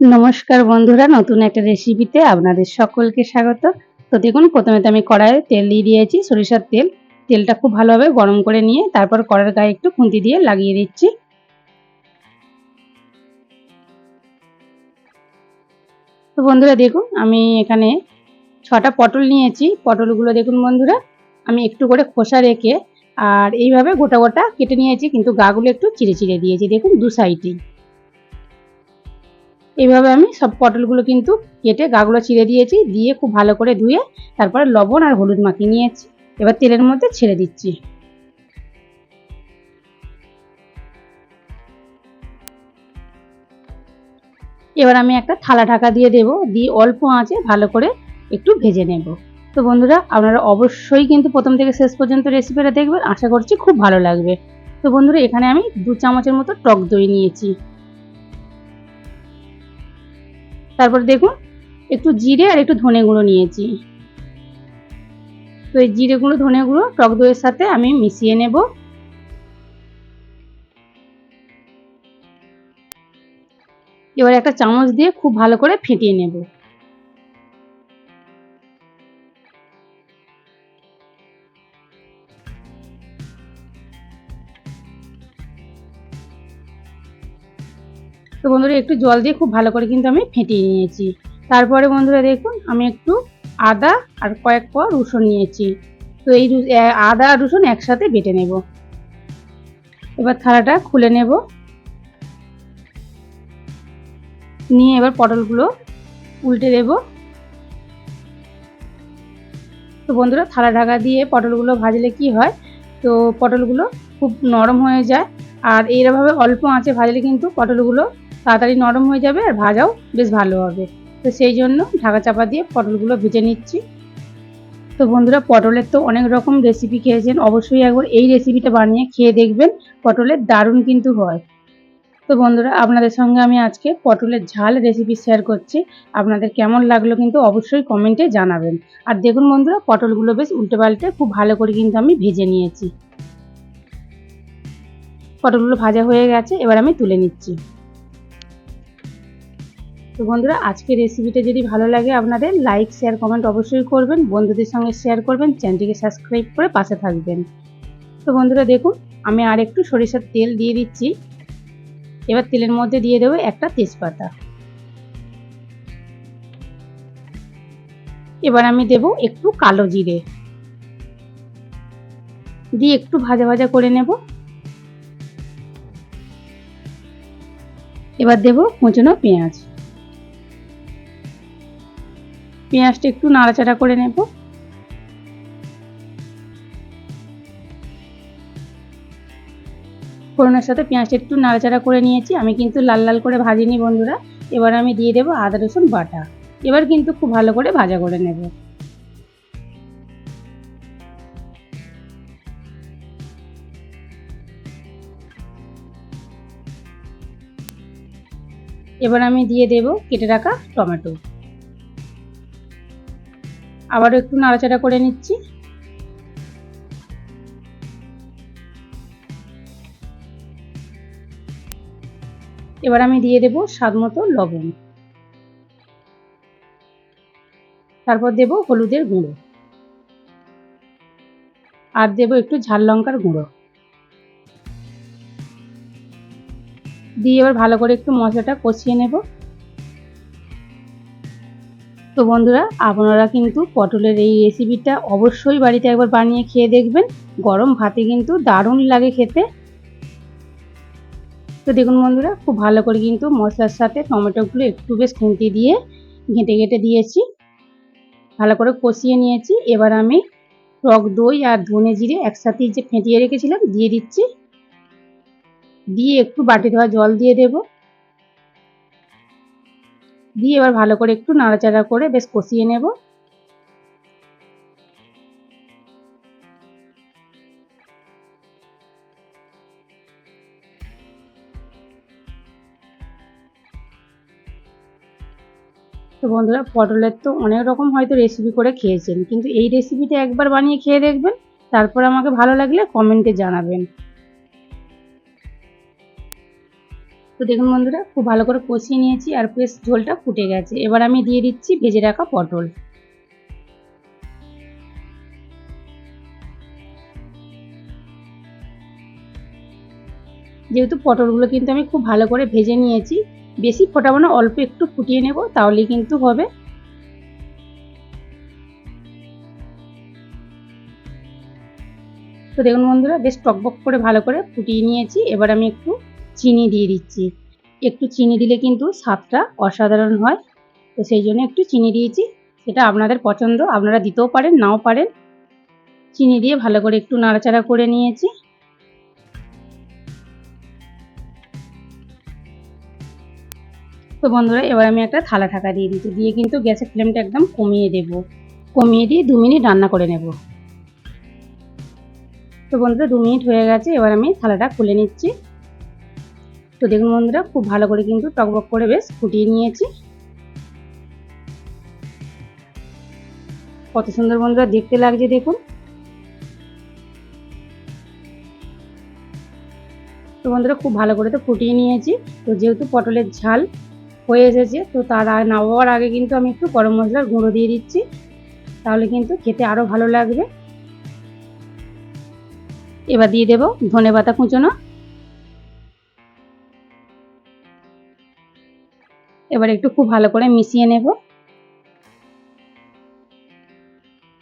নমস্কার বন্ধুরা, নতুন একটা রেসিপিতে আপনাদের সকলকে স্বাগত। তো দেখুন, প্রথমে তো আমি কড়াইয়ে তেল দিয়ে দিয়েছি, সরিষার তেল। তেলটা খুব ভালোভাবে গরম করে নিয়ে তারপর কড়ার গায়ে একটু খুন্তি দিয়ে লাগিয়ে দিচ্ছি। তো বন্ধুরা, দেখুন, আমি এখানে ছটা পটল নিয়েছি। পটলগুলো দেখুন বন্ধুরা, আমি একটু করে খোসা রেখে আর এইভাবে গোটা গোটা কেটে নিয়েছি, কিন্তু গাগুলো একটু চিড়ে চিড়ে দিয়েছি। দেখুন, দু সাইডেই এইভাবে আমি সব পটলগুলো কিন্তু কেটে গাগুলো চিড়ে দিয়েছি, দিয়ে খুব ভালো করে ধুয়ে তারপরে লবণ আর হলুদ মাখিয়ে নিয়েছি। এবার তেলের মধ্যে ছেড়ে দিচ্ছি। এবার আমি একটা থালা ঢাকা দিয়ে দেব, দিয়ে অল্প আঁচে ভালো করে একটু ভেজে নেব। তো বন্ধুরা, আপনারা অবশ্যই কিন্তু প্রথম থেকে শেষ পর্যন্ত রেসিপিটা দেখবেন, আশা করছি খুব ভালো লাগবে। তো বন্ধুরা, এখানে আমি দু চামচের মতো টক দই নিয়েছি। তারপর দেখুন, একটু জিরে আর একটু ধনে গুঁড়ো নিয়েছি। তো এই জিরে গুঁড়ো, ধনে গুঁড়ো, টক দইয়ের সাথে আমি মিশিয়ে নেব। এবার একটা চামচ দিয়ে খুব ভালো করে ফেটিয়ে নেব। তো বন্ধুরা, একটু জল দিয়ে খুব ভালো করে কিন্তু আমি ফেটিয়ে নিয়েছি। তারপরে বন্ধুরা দেখুন, আমি একটু আদা আর কয়েক পর রসুন নিয়েছি। তো এই আদা আর রসুন একসাথে বেটে নেব। এবার থালাটা খুলে নেব। নিয়ে এবার পটলগুলো উল্টে দেব। তো বন্ধুরা, থালা ঢাকা দিয়ে পটলগুলো ভাজলে কি হয়? তো পটলগুলো খুব নরম হয়ে যায়। আর এইভাবে অল্প আঁচে ভাজলে কিন্তু পটলগুলো তাড়াতাড়ি নরম হয়ে যাবে আর ভাজাও বেশ ভালো হবে। তো সেই জন্য ঢাকা চাপা দিয়ে পটলগুলো ভেজে নিচ্ছি। তো বন্ধুরা, পটলের তো অনেক রকম রেসিপি খেয়েছেন। অবশ্যই একবার এই রেসিপিটা বানিয়ে খেয়ে দেখবেন, পটলের দারুণ কিন্তু হয়। তো বন্ধুরা, আপনাদের সঙ্গে আমি আজকে পটলের ঝাল রেসিপি শেয়ার করছি। আপনাদের কেমন লাগল কিন্তু অবশ্যই কমেন্টে জানাবেন। আর দেখুন বন্ধুরা, পটলগুলো বেশ উল্টে পাল্টে খুব ভালো করে কিন্তু আমি ভেজে নিয়েছি। পটলগুলো ভাজা হয়ে গেছে, এবার আমি তুলে নিচ্ছি। তো বন্ধুরা, আজকের রেসিপিটা যদি ভালো লাগে আপনাদের লাইক শেয়ার কমেন্ট অবশ্যই করবেন। বন্ধুদের সঙ্গে শেয়ার করবেন চ্যানেলটিকে সাবস্ক্রাইব করে পাশে থাকবেন। তো বন্ধুরা, দেখুন, আমি আর একটু সরিষার তেল দিয়ে দিচ্ছি। এবার তেলের মধ্যে দিয়ে দেবো একটা তেজপাতা। এবার আমি দেব একটু কালো জিরে। দিয়ে একটু ভাজা ভাজা করে নেব। এবার দেব কুচনো পেঁয়াজ। পেঁয়াজটা একটু নাড়াচাড়া করে নেব। ফোড়নের সাথে পেঁয়াজটা একটু নাড়াচাড়া করে নিয়েছি। আমি কিন্তু লাল লাল করে ভাজিনি বন্ধুরা। এবার আমি দিয়ে দেবো আদা, রসুন, বাটা। এবার কিন্তু খুব ভালো করে ভাজা করে নেব। এবার আমি দিয়ে দেব কেটে রাখা টমেটো। আবারও একটু নাড়াচাড়া করে নিচ্ছি। এবার আমি দিয়ে দেব স্বাদ মতো লবণ। তারপর দেব হলুদের গুঁড়ো। আর দেব একটু ঝাল লঙ্কার গুঁড়ো। দিয়ে এবার ভালো করে একটু মশলাটা কষিয়ে নেব। তো বন্ধুরা, আপনারা কিন্তু পটলের এই রেসিপিটা অবশ্যই বাড়িতে একবার বানিয়ে খেয়ে দেখবেন। গরম ভাতে কিন্তু দারুণ লাগে খেতে। তো দেখুন বন্ধুরা, খুব ভালো করে কিন্তু মশলার সাথে টমেটোগুলো একটু বেশ খুঁটি দিয়ে ঘেঁটে ঘেঁটে দিয়েছি। ভালো করে কষিয়ে নিয়েছি। এবার আমি টক দই আর ধনে জিরে একসাথে যে ফেটিয়ে রেখেছিলাম, দিয়ে দিচ্ছি। দিয়ে একটু বাটি ধোয়া জল দিয়ে দেবো। দিয়ে এবার ভালো করে একটু নাড়াচাড়া করে বেশ কষিয়ে নেব। তো বন্ধুরা, পটলের তো অনেক রকম হয়তো রেসিপি করে খেয়েছেন, কিন্তু এই রেসিপিটা একবার বানিয়ে খেয়ে দেখবেন, তারপর আমাকে ভালো লাগলে কমেন্টে জানাবেন। তো দেখুন বন্ধুরা, খুব ভালো করে কষিয়ে নিয়েছি আর বেশ ঝোলটা ফুটে গেছে। এবার আমি দিয়ে দিচ্ছি ভেজে রাখা পটল। যেহেতু পটলগুলো কিন্তু আমি খুব ভালো করে ভেজে নিয়েছি, বেশি ফোটাবো না, অল্প একটু ফুটিয়ে নেব, তাহলেই কিন্তু হবে। তো দেখুন বন্ধুরা, বেশ টকবক করে ভালো করে ফুটিয়ে নিয়েছি। এবার আমি একটু চিনি দিয়ে দিচ্ছি। একটু চিনি দিলে কিন্তু স্বাদটা অসাধারণ হয়। তো সেই জন্য একটু চিনি দিয়েছি। সেটা আপনাদের পছন্দ, আপনারা দিতেও পারেন, নাও পারেন। চিনি দিয়ে ভালো করে একটু নাড়াচাড়া করে নিয়েছি। তো বন্ধুরা, এবার আমি একটা থালা ঢাকা দিয়ে দিচ্ছি। দিয়ে কিন্তু গ্যাসের ফ্লেমটা একদম কমিয়ে দেব। কমিয়ে দিয়ে দু মিনিট রান্না করে নেব। তো বন্ধুরা, দু মিনিট হয়ে গেছে। এবার আমি থালাটা খুলে নিচ্ছি। তো দেখুন বন্ধুরা, খুব ভালো করে কিন্তু টকবক করে বেশ ফুটিয়ে নিয়েছি। কত সুন্দর বন্ধুরা, দেখতে লাগছে দেখুন। তো বন্ধুরা, খুব ভালো করে তো ফুটিয়ে নিয়েছি। তো যেহেতু পটলের ঝাল হয়ে এসেছে, তো তার নামাবার আগে কিন্তু আমি একটু গরম মশলার গুঁড়ো দিয়ে দিচ্ছি। তাহলে কিন্তু খেতে আরও ভালো লাগবে। এবার দিয়ে দেবো ধনে পাতা কুচোনো। এবার একটু খুব ভালো করে মিশিয়ে নেব।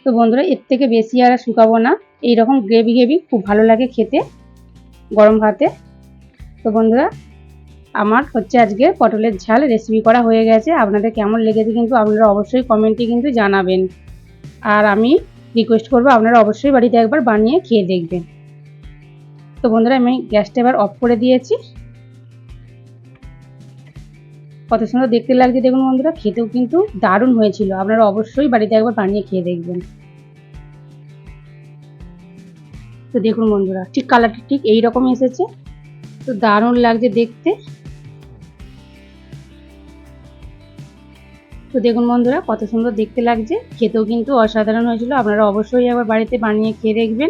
তো বন্ধুরা, এর থেকে বেশি আর শুকাবো না। এই রকম গ্রেভি গ্রেভি খুব ভালো লাগে খেতে গরম ভাতে। তো বন্ধুরা, আমার হচ্ছে আজকে পটলের ঝাল রেসিপি করা হয়ে গেছে। আপনাদের কেমন লেগেছে কিন্তু আপনারা অবশ্যই কমেন্টে কিন্তু জানাবেন। আর আমি রিকোয়েস্ট করব আপনারা অবশ্যই বাড়িতে একবার বানিয়ে খেয়ে দেখবেন। তো বন্ধুরা, আমি গ্যাসটা এবার অফ করে দিয়েছি। কত সুন্দর দেখতে লাগছে। দেখুন বন্ধুরা, খেতেও কিন্তু দারুণ হয়েছিল। আপনারা অবশ্যই বাড়িতে একবার বানিয়ে খেয়ে দেখবেন। তো দেখুন বন্ধুরা, ঠিক কালারটা ঠিক এই রকম এসেছে। তো দারুণ লাগছে দেখতে। তো দেখুন বন্ধুরা, কত সুন্দর দেখতে লাগছে। খেতেও কিন্তু অসাধারণ হয়েছিল। আপনারা অবশ্যই একবার বাড়িতে বানিয়ে খেয়ে দেখবেন।